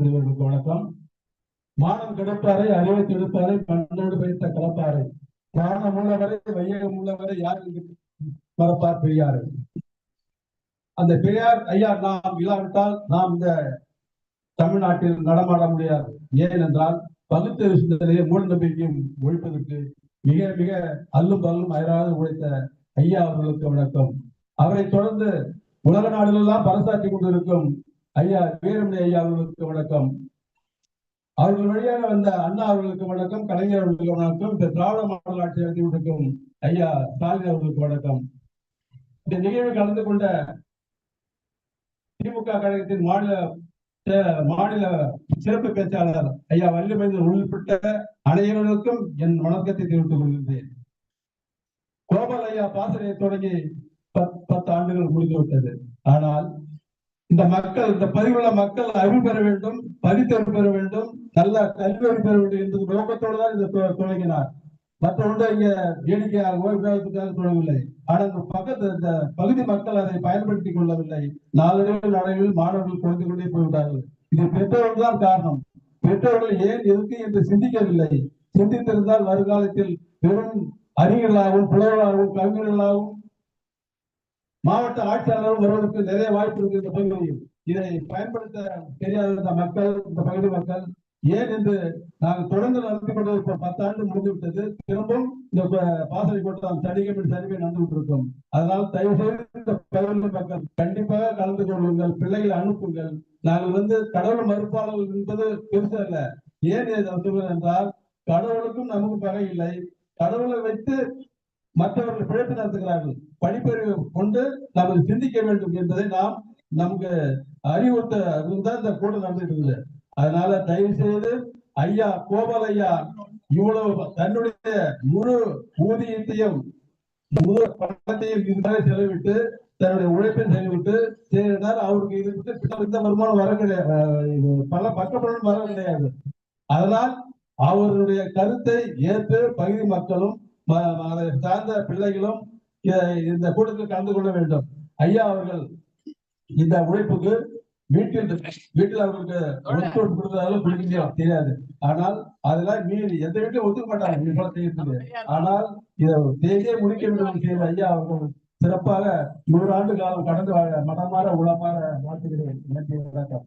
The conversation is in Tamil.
பெரியவர்களுக்கு வணக்கம். மானம் கெடுப்பாரை அறிவை கெடுப்பாரை பன்னோடு வைத்த கலப்பாரை. காரணம் உள்ளவரை வையகம் உள்ளவரை யார் இங்கு மறப்பார் பெரியாரை. அந்த பெரியார் ஐயா நாம் இல்லாவிட்டால் நாம் இந்த தமிழ்நாட்டில் நடமாட முடியாது. ஏனென்றால் பகுத்தறிவு சிந்தனையை மூட நம்பிக்கையும் ஒழிப்பதற்கு மிக மிக அல்லும் பல்லும் அயராது உழைத்த ஐயா அவர்களுக்கு வணக்கம். அவரை தொடர்ந்து உலக நாடுகளெல்லாம் பரசாற்றி கொண்டிருக்கும் ஐயா வீரமணி ஐயா அவர்களுக்கு வணக்கம். அவர்கள் வழியாக வந்த அண்ணா அவர்களுக்கு வணக்கம் கலைஞர் அவர்களுக்கு வணக்கம் இந்த திராவிட மாடல் ஆட்சி நடத்தி ஐயா ஸ்டாலின் அவர்களுக்கு வணக்கம். இந்த நிகழ்வில் கலந்து கொண்ட திமுக கழகத்தின் மாநில மாநில சிறப்பு பேச்சாளர் ஐயா வள்ளிமேந்தர் உள்பட்ட அனைவருக்கும் என் வணக்கத்தை தெரிவித்துக் கொள்கின்றேன் கோபால் ஐயா பாசனையை தொடங்கி பத்து ஆண்டுகள் முடிந்துவிட்டது. ஆனால் இந்த மக்கள் இந்த பதிவுள்ள மக்கள் அறிவு பெற வேண்டும் படித்தறிவு பெற வேண்டும் நல்ல கல்வி அறிவு பெற வேண்டும் என்ற நோக்கத்தோடு தான் இதை தொடங்கினார். மற்றொன்று இங்க வேடிக்கையாகவோ விவாதத்துக்காக தொடங்கவில்லை. ஆனால் இந்த பக்கத்து இந்த பகுதி மக்கள் அதை பயன்படுத்திக் கொள்ளவில்லை. நாளடைவில் நடைவில் மாணவர்கள் குறைந்து கொண்டே போய்விட்டார்கள். இது பெற்றோர்கள் தான் காரணம். பெற்றோர்கள் ஏன் எதுக்கு என்று சிந்திக்கவில்லை. சிந்தித்திருந்தால் வருங்காலத்தில் பெரும் அறிஞர்களாகவும் புலவர்களாகவும் கவிஞர்களாகவும் மாவட்ட ஆட்சியாளர் வருவதற்கு நிறைய வாய்ப்பு இருக்கு இந்த பகுதியில். இதை பயன்படுத்த தெரியாத இந்த மக்கள் இந்த பகுதி மக்கள் ஏன் என்று நாங்கள் தொடர்ந்து நடந்து கொண்டு இப்ப பத்தாண்டு முடிந்து விட்டது திரும்பவும் இந்த பாசறை கூட்டம் சனிக்கிழமை சரிவை நடந்து கொண்டிருக்கும் அதனால் தயவு செய்து இந்த பகுதி மக்கள் கண்டிப்பாக கலந்து கொள்ளுங்கள் பிள்ளைகளை அனுப்புங்கள். நாங்கள் வந்து கடவுள் மறுப்பாளர்கள் என்பது பெருசு அல்ல. ஏன் இதை சொல்கிறேன் என்றால் கடவுளுக்கும் நமக்கு பகை இல்லை. கடவுளை வைத்து மற்றவர்கள் பிழைப்பு நடத்துகிறார்கள். படிப்பறிவு கொண்டு நாம் சிந்திக்க வேண்டும் என்பதை நாம் நமக்கு அறிவுறுத்த இருந்தால் இந்த கூட்டம் நடந்துட்டு இருக்குது அதனால தயவு செய்து ஐயா கோபால் ஐயா இவ்வளவு தன்னுடைய முழு ஊதியத்தையும் முழு பணத்தையும் இதுக்காக செலவிட்டு தன்னுடைய உழைப்பை செலவிட்டு செய்தால் அவருக்கு இது விட்டு இந்த வருமானம் வர கிடையாது. பல பக்கபலன் வர கிடையாது. அதனால் அவருடைய கருத்தை ஏற்று பகுதி மக்களும் அதை சார்ந்த பிள்ளைகளும் இந்த கூட்டத்தில் கலந்து கொள்ள வேண்டும். ஐயா அவர்கள் இந்த உழைப்புக்கு வீட்டில் வீட்டில் அவர்களுக்கு ஒத்துழைப்பு கொடுத்ததாலும் பிடிக்க தெரியாது. ஆனால் அதெல்லாம் மீறி எந்த வீட்டிலும் ஒத்துக்க மாட்டாங்க இது போல செய்யறது ஆனால் இதை தேதியே முடிக்க வேண்டும் செய்த ஐயா அவர்கள் சிறப்பாக நூறு ஆண்டு காலம் கடந்து மனமாற உளமாற வாழ்த்துகிறேன். நன்றி வணக்கம்.